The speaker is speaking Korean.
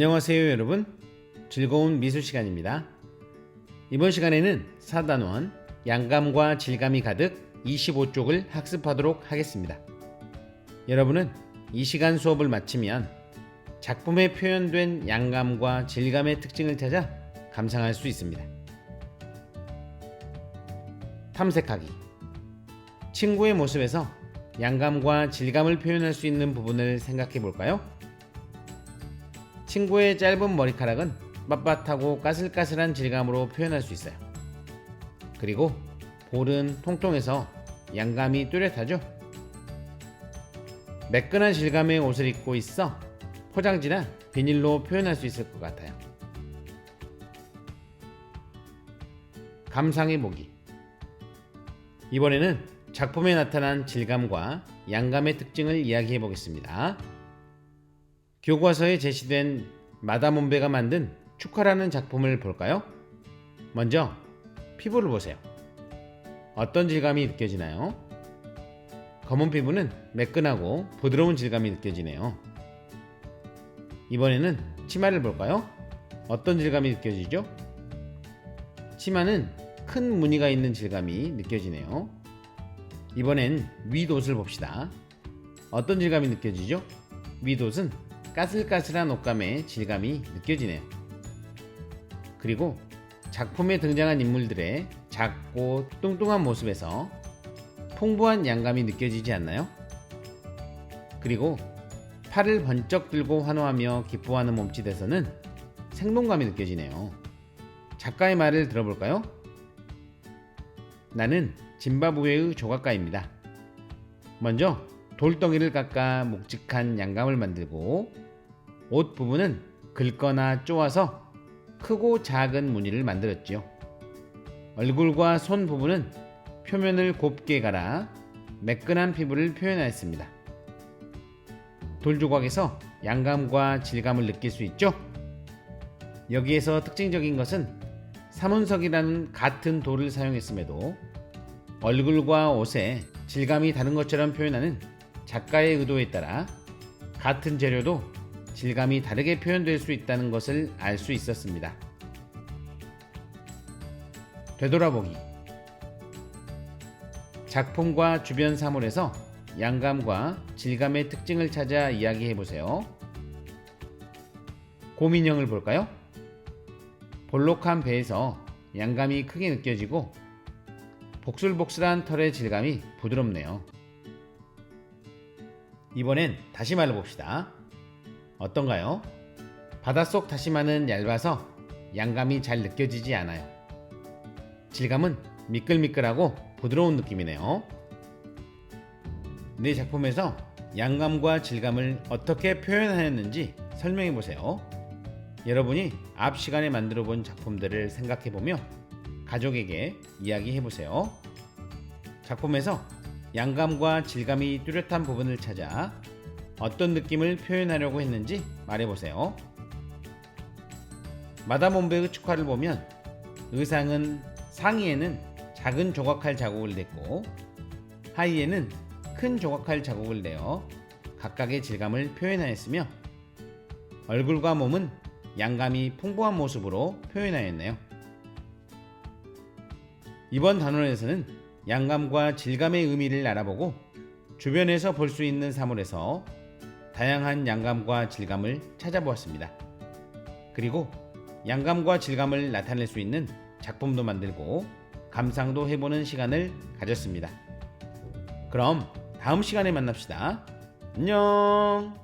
안녕하세요 여러분. 즐거운 미술 시간입니다. 이번 시간에는 사단원 양감과 질감이 가득 25쪽을 학습하도록 하겠습니다. 여러분은 이 시간 수업을 마치면 작품에 표현된 양감과 질감의 특징을 찾아 감상할 수 있습니다. 탐색하기. 친구의 모습에서 양감과 질감을 표현할 수 있는 부분을 생각해 볼까요? 친구의 짧은 머리카락은 빳빳하고 까슬까슬한 질감으로 표현할 수 있어요. 그리고 볼은 통통해서 양감이 뚜렷하죠? 매끈한 질감의 옷을 입고 있어 포장지나 비닐로 표현할 수 있을 것 같아요. 감상해 보기. 이번에는 작품에 나타난 질감과 양감의 특징을 이야기해 보겠습니다. 교과서에 제시된 마다몬베가 만든 축하라는 작품을 볼까요? 먼저 피부를 보세요. 어떤 질감이 느껴지나요? 검은 피부는 매끈하고 부드러운 질감이 느껴지네요. 이번에는 치마를 볼까요? 어떤 질감이 느껴지죠? 치마는 큰 무늬가 있는 질감이 느껴지네요. 이번엔 윗옷을 봅시다. 어떤 질감이 느껴지죠? 윗옷은 까슬까슬한 옷감의 질감이 느껴지네요. 그리고 작품에 등장한 인물들의 작고 뚱뚱한 모습에서 풍부한 양감이 느껴지지 않나요? 그리고 팔을 번쩍 들고 환호하며 기뻐하는 몸짓에서는 생동감이 느껴지네요. 작가의 말을 들어볼까요? 나는 짐바브웨의 조각가입니다. 먼저 돌덩이를 깎아 묵직한 양감을 만들고 옷 부분은 긁거나 쪼아서 크고 작은 무늬를 만들었지요. 얼굴과 손 부분은 표면을 곱게 갈아 매끈한 피부를 표현하였습니다. 돌 조각에서 양감과 질감을 느낄 수 있죠? 여기에서 특징적인 것은 사문석이라는 같은 돌을 사용했음에도 얼굴과 옷에 질감이 다른 것처럼 표현하는 작가의 의도에 따라 같은 재료도 질감이 다르게 표현될 수 있다는 것을 알 수 있었습니다. 되돌아보기 작품과 주변 사물에서 양감과 질감의 특징을 찾아 이야기해 보세요. 곰인형을 볼까요? 볼록한 배에서 양감이 크게 느껴지고 복슬복슬한 털의 질감이 부드럽네요. 이번엔 다시마를 봅시다. 어떤가요? 바닷속 다시마는 얇아서 양감이 잘 느껴지지 않아요. 질감은 미끌미끌하고 부드러운 느낌이네요. 내 작품에서 양감과 질감을 어떻게 표현하였는지 설명해 보세요. 여러분이 앞 시간에 만들어 본 작품들을 생각해 보며 가족에게 이야기해 보세요. 작품에서 양감과 질감이 뚜렷한 부분을 찾아 어떤 느낌을 표현하려고 했는지 말해보세요. 마다몬베의 축화를 보면 의상은 상의에는 작은 조각칼 자국을 냈고 하의에는 큰 조각칼 자국을 내어 각각의 질감을 표현하였으며 얼굴과 몸은 양감이 풍부한 모습으로 표현하였네요. 이번 단원에서는 양감과 질감의 의미를 알아보고 주변에서 볼 수 있는 사물에서 다양한 양감과 질감을 찾아보았습니다. 그리고 양감과 질감을 나타낼 수 있는 작품도 만들고 감상도 해보는 시간을 가졌습니다. 그럼 다음 시간에 만납시다. 안녕!